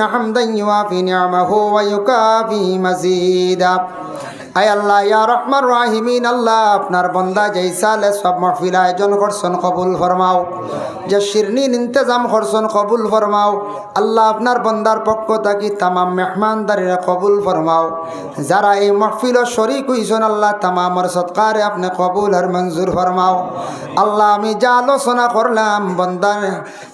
حمدا يوافي نعمه ويكافي مزيدا. আয় আল্লাহ, ইয়া রহমান আল্লাহ, আপনার বন্দা জৈসালে সব মহফিল আয়োজন করছেন কবুল ফরমাও। যে শিরনিন ইন্তজাম করছেন কবুল ফরমাও। আল্লাহ আপনার বন্দার পক্ষ থাকি তামাম মেহমানদারিরা কবুল ফরমাও। যারা এই মহফিল শরিক হইছেন, আল্লাহ তামামর সৎকারে আপনি কবুল আর মঞ্জুর ফরমাও। আল্লাহ, আমি যা আলোচনা করলাম, বন্দা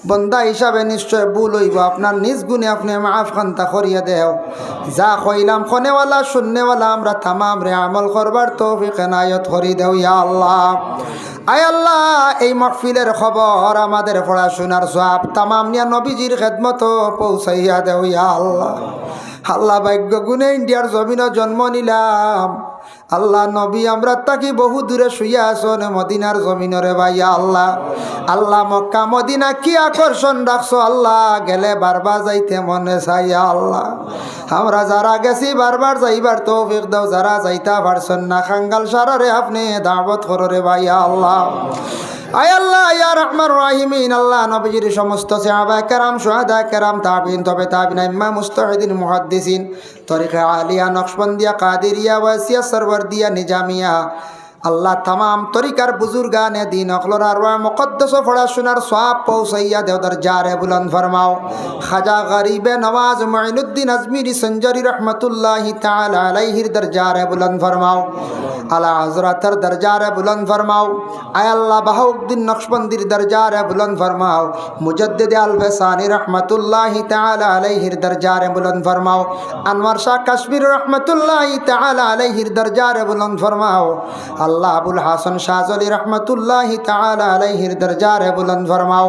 বন্দা হিসাবে নিশ্চয় ভুল হইব। আপনার নিজ গুণে আপনি মাফ খান্তা করিয়া দেও। যা কইলাম খনেওয়ালা শূন্যওয়ালা আমরা তামাম রে আমল করবার তৌফিক নায়ত করি দেও ইয়া আল্লাহ। আয় আল্লাহ, এই মহফিলের খবর আমাদের পড়াশোনার সব তামাম নিয়া নবীজির খেদমত পৌঁছাইয়া দেও ইয়া আল্লাহ। আল্লাহ ভাগ্য গুণে ইন্ডিয়ার জমিনও জন্ম নিলাম। আল্লাহ নবী, আমরা তাকি বহু দূরে শুয়ে আসন মদিনার জমিনরে ভাইয়া আল্লাহ। আল্লাহ মক্কা, মদিনা কি আকর্ষণ রাখছো, আল্লাহ। গেলে বারবার যাইতে মনে চাইয়া আল্লাহ। আমরা যারা গেছি, বারবার যাইবার তো দাও, যারা যাইতা পারছেন না, খাঙ্গাল সারারে আপনি দাবত করো রে ভাইয়া আল্লাহ। আয় আল্লাহ, ইয়া রহমান রাহিমিন, আল্লাহ নবীজির সমস্ত সাহাবা কেরাম সোহাদা কেরাম, তাবিন, তবে তাবিন ইম্মা মুস্তাহিদিন, মুহাদ্দিসিন তরিকা আলিয়া, নকশবন্দিয়া, কাদিরিয়া, ওয়াসিয়া সরওয়ারদিয়া নিজামিয়া আল্লাহ তামাম তরিকার বুজুর্গানে দিন অকলর আর মুকদ্দস পড়াশোনার সব পৌঁছাইয়া দেওদার জারে বুলন্দ ফরমাও। খাজা গরিবে নওয়াজ মঈনুদ্দিন আজমিরি সঞ্জরি রহমতুল্লাহি তাআলা আলাইহির দরজারে বুলন্দ ফরমাও। আলা হজরতর দরজারে বুলন্দ ফরমাও। আয় আল্লাহ বাহুদ্দিন নকশবন্দির দরজারে বুলন্দ ফরমাও। মুজদ্দিদ আল ফেসানি রহমতুল্লাহি তাআলা আলাইহির দরজারে বুলন্দ ফরমাও। আনোয়ার শাহ কাশ্মীর রহমতুল্লাহি তাআলা আলাইহির দরজারে বুলন্দ ফরমাও। আল্লাহ আবুল হাসান শাহজলি রহমতুল্লাহি তালাহির দরজার বুলন্দ ফরমাও।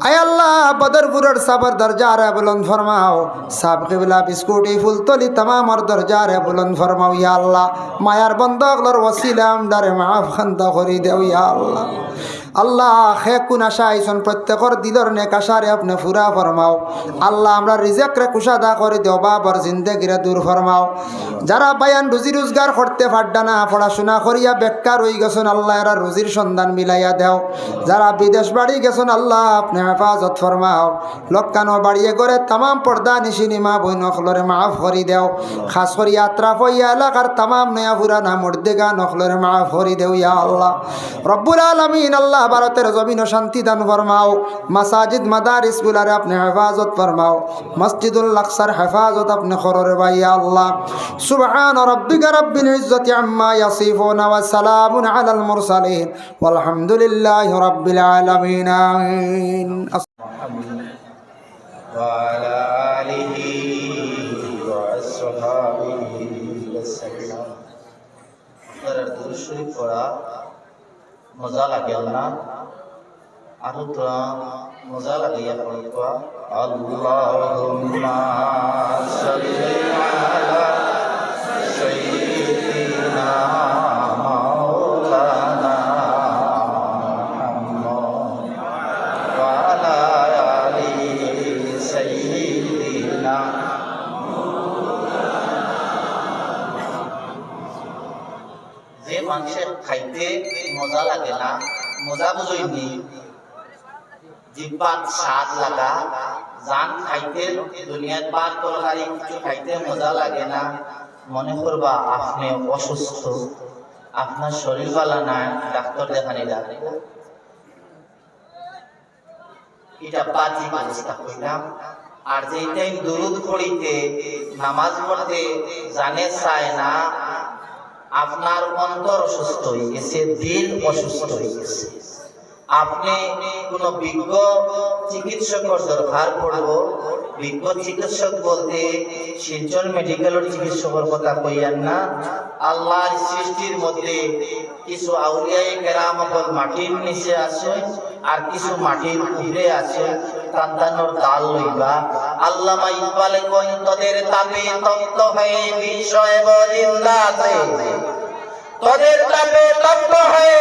আয় আল্লাহ, বদরপুরের সাবর দরজার বুলন্দ ফরমাও। সাব কিবলা, বিস্কুটি ফুলতলি তমামর দরজার বুলন্দ ফরমাও ইয়া আল্লাহ। মায়ার বন্দর ওসিলাম দারে মাফ খান্দা করি দেও ইয়া আল্লাহ। আল্লাহ খে কোন আশা আইসন প্রত্যেকর দিলর নেক আশারে আপনি ফুরা ফরমাও। আল্লাহ আমরা রিজেকরে কুশাদা করে দেও, বাবর জিন্দেগিরে দূর ফরমাও। যারা বায়ান রুজি রোজগার করতে পারডা না, পড়াশোনা করিয়া বেকার হয়ে গেছেন, আল্লাহ এরা রুজির সন্ধান মিলাইয়া দেও। যারা বিদেশ বাড়ি গেছেন, আল্লাহ আপনি হেফাজত ফরমাও। লক্কানো বাড়িয়ে করে তামাম পর্দা নিশিনি মা বই নখলরে মাফ করি দেও। খাস করি আত্রা ফইয়া এলাকার তামাম নয়া ফুরানা মর্দেগা নখলরে মাফ করি দেও ইয়া আল্লাহ। রব্বুল আলমিন আল্লাহ ভারতের জমিন ও শান্তি দান ফরমাও মাসাজিদ মাদার স্কুলারে আপনি হেফাজত ফরমাও মসজিদুল লাকসার হেফাজত আপনি খররে ভাইয়া আল্লাহ সুবহান রব্বিকা রব্বিল ইজ্জতি আম্মা ইয়াসিফুন ওয়া সালামুন আলাল মুরসালিন ওয়ালহামদুলিল্লাহি রাব্বিল আলামিন আমিন وعلى آله وأصحابه وسلم আপনার দুরূদ শরীফ পড়া মজা লাগে না? আৰু তো মজা লাগে পড়া আল্লাহুম্মা সাল্লি যে মানুষের খাইতে মজা লাগে না, মজা বুঝইনি জিব্বাত স্বাদ লাগা, জান খাইতে, দুনিয়ার বার তরকারি কিছু খাইতে মজা লাগে না। মনে করবা আপনি অসুস্থ, আপনার শরীর বালা নাই ডাক্তার দেখানি লাগে এটা বাজি অবস্থা কইলাম। আর যেটাই দুরুদ পড়িতে, নামাজ পড়তে জানে চায় না আপনার অন্তর অসুস্থ হয়ে গেছে দিল অসুস্থ হয়ে গেছে। আপনি কোনো বিজ্ঞ চিকিৎসকের দরকার পড়ব বিজ্ঞ চিকিৎসক বলতে শিলচর মেডিকেলের চিকিৎসকের কথা কইয়ান না। আল্লাহর সৃষ্টির মধ্যে কিছু আউলিয়াই কেরাম মাটির নিচে আছে আর কিছু মাটির উপরে আছে। সন্তানোর দাল লইবা। আল্লামা ইকবালে কইন তোদের তাপে তপ্ত হয়ে বিষয় আছে তোদের তাপে তপ্ত হয়ে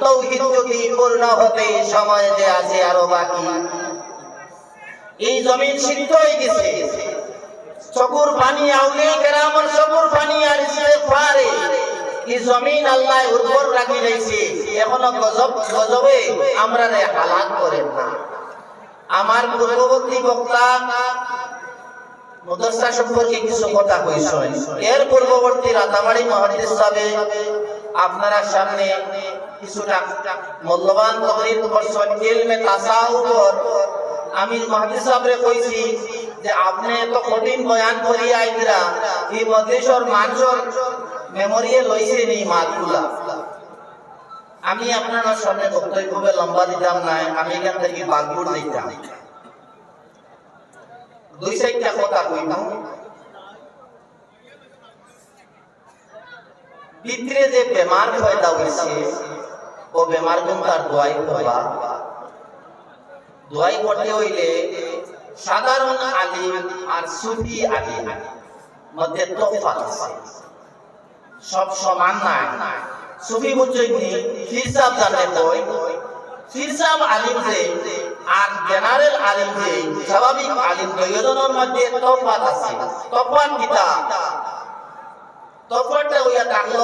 তৌহিদ যদি পূর্ণ হতে সময় যে আছে আরও বাকি। এই জমিন সিদ্ধ হয়ে গেছে চকুর পানি চকুর পানি আর ফারে এই জমিন আল্লাহ উর্বর রাখি এখনও গজব, গজবে আমরা রে করেন না। আমার পূর্ববর্তী বক্তা মদরসা সম্পর্কে কিছু কথা কইছেন এর পূর্ববর্তী রাতামারি মহাদিস সাহেব আপনারা সামনে কিছুটা মূল্যবান ইলমে আমি মহাদিস সাহেবরে কইছি যে আপনি এত কঠিন বয়ান করি আইরা এই মানুষের মেমোরিয়ে লইছে নি মাতগুলা? আমি আপনার সামনে বক্তব্য লম্বা দিতাম না, আমি এখান থেকে বাগপুর দিতাম। দুই চারটা কথা কইতাম ভিতরে যে বেমার পয়দা হয়েছে ও বেমার গুণ দোয়াই করবা? দোয়াই করতে হইলে সাধারণ আলিম আর সুফি আলিম মধ্যে তফাৎ আছে। সব সমান নাই। সুফি বুঝছই নি ফির সাহেব জানে কই? ফির সাহেব আলিম যে আর জেনারেল আলিম যে স্বাভাবিক আলিম দুইজনের মধ্যে তফাৎ আছে। তফাৎ কিতা? তফাৎটা হইয়া থাকল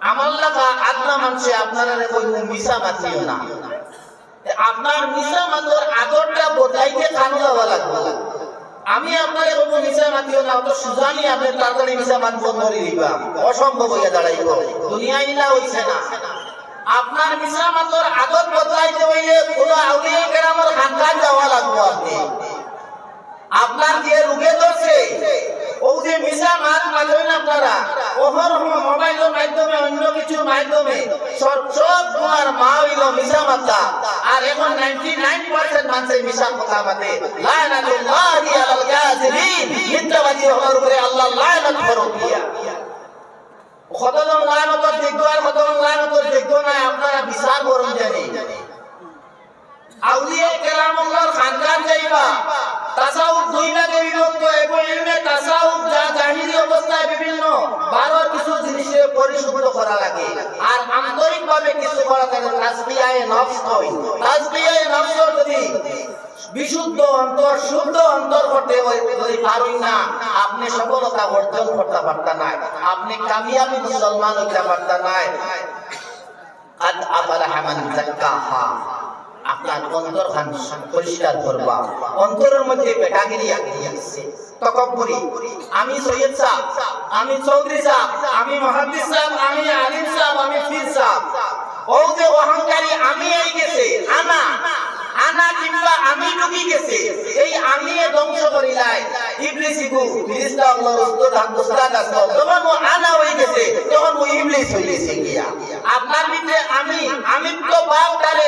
আমার লাগা আদনা আপনারা মিশা মাতিও না। আপনার মিশা মাতর আদরটা বোঝাইতে কান যাওয়া লাগবে। আমি আপনার কোনো মিশা মাতিও না অত আপনি তাড়াতাড়ি মিশা মাত বন্ধ করে দিবা অসম্ভব হইয়া দাঁড়াইব। দুনিয়া ইলা হইছে না। আপনার মিশা আদর বদলাইতে হইলে কোনো আউলিয়া যাওয়া লাগবে আপনি। আপনার যে রুগে ধরছে ও যে মিশা মাত মাতবেন আপনারা। ওহর মাধ্যমে সব তোমার মা হইল মিশা মাতা আর এখন 99% মানুষ মিশা কথা মাতে লানাতুল্লাহি আলাল কাযিবিন মিথ্যাবাদী হওয়ার উপরে আল্লাহ লানাত ফরকিয়া কতজন লানাতর যোগ্য আর কতজন লানাতর যোগ্য না আপনারা বিচার করুন জানি। আউলিয়া কেরামুল্লাহর খানকান যাইবা। তাসাউফ দুই ভাগে বিভক্ত এবং ইলমে তাসাউফ যা জাহিরি অবস্থায় বিভিন্ন বারো কিছু জিনিসে পরিশুদ্ধ করা লাগে। আর আন্তরিকভাবে কিছু করা লাগে তাসবিয়ায়ে নফস কই তাসবিয়ায়ে নফস যদি বিশুদ্ধ অন্তর, শুদ্ধ অন্তর করতে যদি পারুই না, আপনি সফলতা অর্জন করতে পারতা না। আপনি কামিয়াবি মুসলমান হইতে পারতা না। আদ আফলাহা মান যাক্কাহা। আপনার অন্তর পরিষ্কার করবা। অন্তরের মধ্যে বেটাগিরি আছে। তকব্বুরি, আমি সৈয়দ সাহেব, আমি চৌধুরী সাহেব, আমি মহাদিস সাহেব, আমি আলিম সাহেব, আমি ফির সাহেব। ও যে অহংকারী, আমি এই গেছে, আনা। আনা কিংবা আমি ঢুকি গেছে, এই আমি ধ্বংস করিলাই। ইবলিস ইগু ফিরিস্তা আল্লাহর উস্তাদ হাত উস্তাদ তখন ও আনা হয়ে গেছে, তখন ও ইবলিস হয়ে গেছে গিয়া। আপনার ভিতরে আমি আমি তো বাপ তারে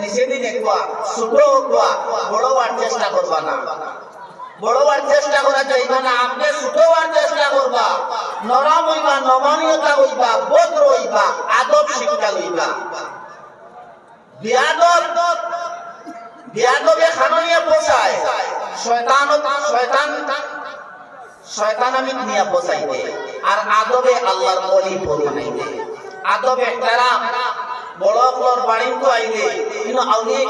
নিষেধি দেখবা ছোট হবা বড় হওয়ার চেষ্টা করবা না। বড় হওয়ার চেষ্টা করা যাইবা না আপনি ছোট হওয়ার চেষ্টা করবা। নরম হইবা, নমনীয়তা হইবা বোধ হইবা, আদব শিক্ষা লইবা। বিয়াদব বিয়াদবে খাননিয়া পোষায়। শয়তান শয়তান শয়তান আমি নিয়া পোষাইতে। আর আদবে আল্লাহর অলি বানাইতে আদবে এহতারাম বড় বড় বাড়ি তো আইলে কিন্তু আউলিয়া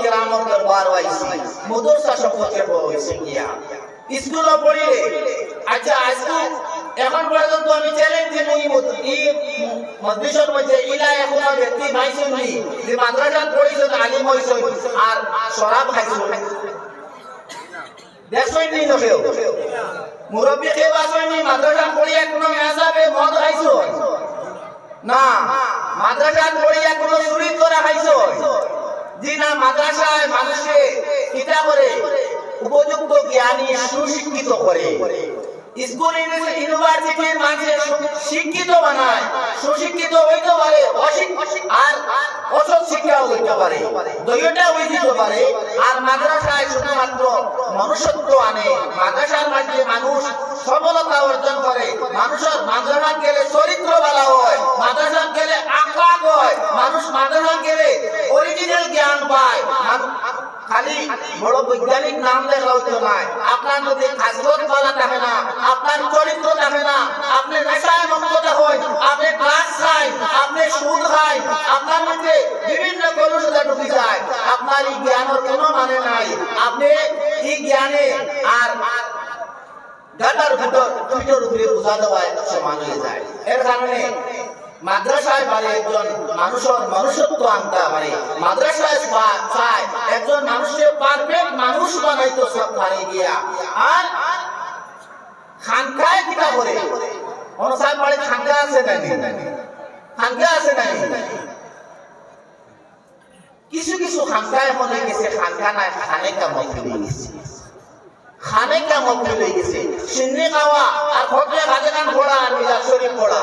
পড়িলে। আচ্ছা এখন পর্যন্ত আমি চ্যালেঞ্জ দিব এই মদ্রিসর মধ্যে ইলা এখন ব্যক্তি পাইছেন নি, যে মাদ্রাসা পড়িছেন আলিম হইছেন আর শরাব খাইছেন দেখছেন নি কেউ মুরব্বী কেউ আসেন নি? মাদ্রাসা পড়িয়া কোনো মেসাবে মদ খাইছেন না। মাদ্রাসা পড়িয়া কোনো চুরি জি না, মাদ্রাসায় মানুষকে কিতা করে উপযুক্ত জ্ঞানী, সুশিক্ষিত করে। স্কুল ইউনিভার্সিটির মাঝে শিক্ষিত বানায়, সুশিক্ষিত হইতে পারে আর অসৎ হইতে পারে। দুইটা হয়ে যেতে পারে, আর মাদ্রাসায় শুধুমাত্র মনুষ্যত্ব আনে। মাদ্রাসার মাঝে মানুষ সফলতা অর্জন করে। মানুষের মাদ্রাসা গেলে চরিত্র ভালো হয়, মাদ্রাসা গেলে আকাক হয়। মানুষ মাদ্রাসা গেলে অরিজিনাল জ্ঞান পায়। খালি বড় বৈজ্ঞানিক নাম লেখা হইতো আপনার যদি খাসরত বলা থাকে না, আপনার চরিত্র থাকে না, আপনি নেশায় মত্ত হন, আপনি ক্লাস খাই আপনি সুদ খাই আপনার মধ্যে বিভিন্ন কলুষতা ঢুকে যায়। আপনার এই জ্ঞানের কোনো মানে নাই। আপনি এই জ্ঞানে আর গাটার ফুটোর পিঠের উপরে বোঝা দেওয়ায় সমান হয়ে যায়। এর কারণে মাদ্রাসায় পারে একজন মানুষের আনতে পারে। মাদ্রাসায় চায় একজন পারফেক্ট মানুষ গিয়া। আর খানকায় করে? পারে খানকা আছে নানি খানকা আছে নানি কিছু কিছু খানকায় মনে গেছে, খানকা নাই খানে কামত হয়ে গেছে। খানে কামত গেছে। আর খতরে গাজে গান আর শরীফ পড়া।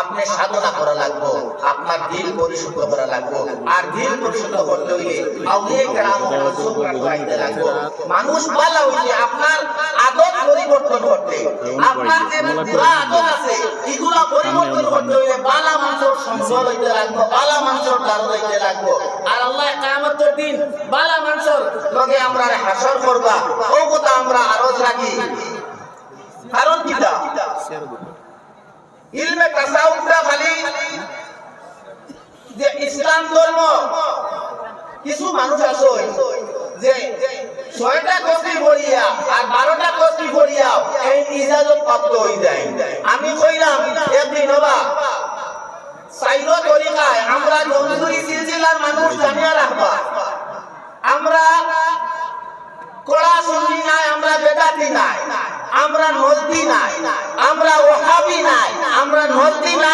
আপনি সাধনা করা লাগবো, আপনার দিল পরিশুদ্ধ করা লাগবো। আর দিল পরিশুদ্ধ করতে হইলে লাগবো। মানুষ বলা হইলে আপনার আদত পরিবর্তন করতে। আপনার যে বুড়া আদত আছে, এগুলা পরিবর্তন করতে হইলে বালা মানুষের সংসদ হইতে লাগবো, বালা মানুষের দারুণ হইতে লাগবো। আর আল্লাহ কায়ামতের দিন বালা মানুষের লগে আমরা হাসর করবা। ও কথা আমরা আরজ রাখি। কারণ কিটা ইলমে তাসাউফটা খালি যে ইসলাম ধর্ম, কিছু মানুষ আছে যে ছয়টা কস্তি পড়িয়া আর বারোটা কস্তি পড়িয়া এই ইজাজত প্রাপ্ত হয়ে যায়। আমি কইলাম একদিন হবা সাইরো তরিকায় আমরা জমজুরি সিলসিলার মানুষ জানিয়া রাখবা। আমরা কোড়া সুন্নি নাই, আমরা বেদাতি নাই। আমরা নদী নাই আমরা ওহাবি নাই আমরা নদী নাই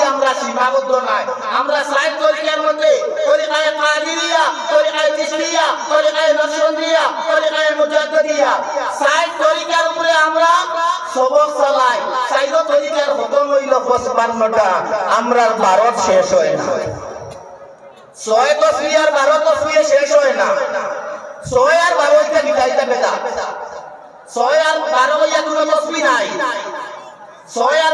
আমরা সীমাবদ্ধ নাই। আমরা সাইড তরিকার মধ্যে তরিকায় কাদিরিয়া, তরিকায় চিশতিয়া তরিকায় নকশবন্দিয়া তরিকায় মুজাদ্দিদিয়া। সাইড তরিকার উপরে আমরা সবক চালাই। সাইড তরিকার খতম হইল পঁচপান্নটা। আমরা ভারত শেষ হয় না। ছয় তসবি আর বারো তসবি শেষ হয় না। ছয় আর বারো এটা বিদায়টা বেদা ছয় আর বারো হইয়া কোনো তসবি নাই। ছয় আর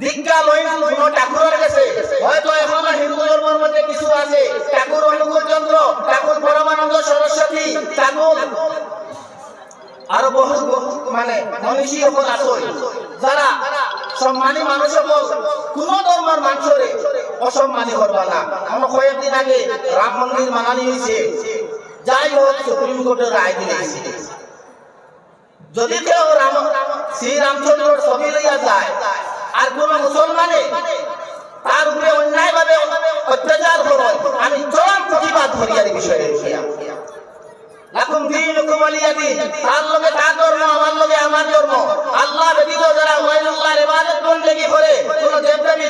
দীক্ষা হিন্দু ধর্মের মধ্যে কিছু আছে। ঠাকুর অনুকূল চন্দ্র, ঠাকুর পরমানন্দ মানে কয়েকদিন আগে রাম মন্দির মানানি হয়েছে। যাই হোক, সুপ্রিম কোর্টের রায় দিয়েছে যদি কেউ রাম শ্রীরামচন্দ্রর ছবি লইয়া যায় আর কোন মুসলমানে তার উপরে অন্যায় ভাবে অত্যাচার করে আমি চরম প্রতিবাদ করি আর বিষয়ে।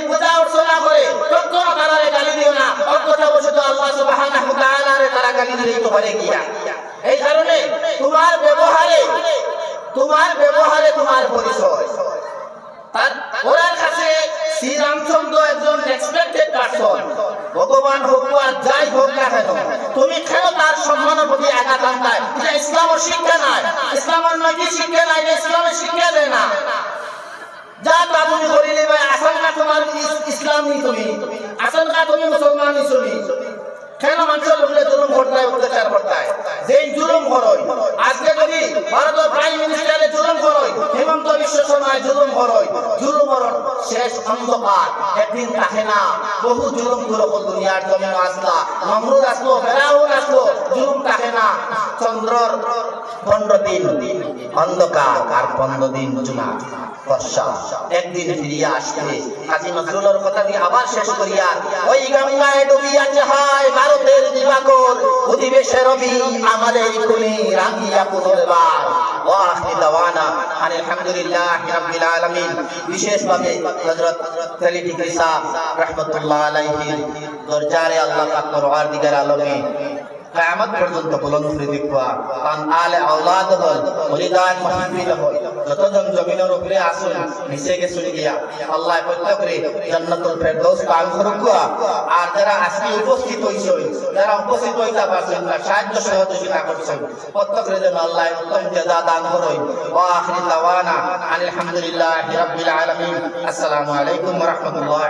পূজা অর্চনা করে গালি আল্লাহ তারা গিয়া এই কারণে তোমার ব্যবহারে তোমার পরিচয়। তার ওনার কাছে শ্রীরামচন্দ্র একজন রেসপেক্টেড পারসন ভগবান হোক আর যাই হোক না কেন, তুমি কেন তার সম্মানের প্রতি আঘাত আনতাই এটা ইসলামের শিক্ষা নাই। ইসলামের নৈতিক শিক্ষা নাই ইসলামের শিক্ষা দেয় না। যা তা তুমি করিলে ভাই আশঙ্কা তোমার ইস- ইসলাম নি তুমি আশঙ্কা তুমি। কেন মানুষের লোকলে জুলুম করতায় অত্যাচার করতায় যেই জুলুম করই আজকে যদি ভারতের প্রাইম মিনিস্টারে জুলুম করই হেমন্ত বিশ্ব শর্মায় জুলুম করই জুলুম করন শেষ অন্ধকার, একদিন থাকে না। বহু জুলুম করে দুনিয়ার জমিন আসলা। নমরুদ আসলো, ফেরাউন আসলো, জুলুম থাকে না। চন্দ্রর পনেরো দিন। অন্ধকার আর পনেরো দিন জুমা। বর্ষা। একদিন ফিরিয়া আসবে। কাজী নজরুলের কথা দিয়ে আবার শেষ করিয়া ওই গঙ্গায় ডুবিয়া যাহায় ভারতের দিবাকর অধিবেশে রবি আমাদের রাঙ্গিয়া পুনর্বার। রাব্বিল আলামিন। বিশেষভাবে হযরত খলিফা কিসা রাহমাতুল্লাহ আলাইহি দরজারে আল্লাহ পাক আলমে কিয়ামত পর্যন্ত বুলন্দ করে দেখবা কারণ আলে আওলাদ হল বলিদান মাহফিল হল। যতজন জমিনের উপরে আসুন নিচে গেছুন গিয়া, আল্লাহ ফেরদৌস আর যারা উপস্থিত হইছেন, যারা উপস্থিত হইতা পারছেন না, সাহায্য সহযোগিতা করছেন যেন আল্লাহ উত্তম জাযা দান ওয়া আখির দাওয়ানা আলহামদুলিল্লাহি রাব্বিল আলামিন। আসসালামু আলাইকুম ওয়া রাহমাতুল্লাহ।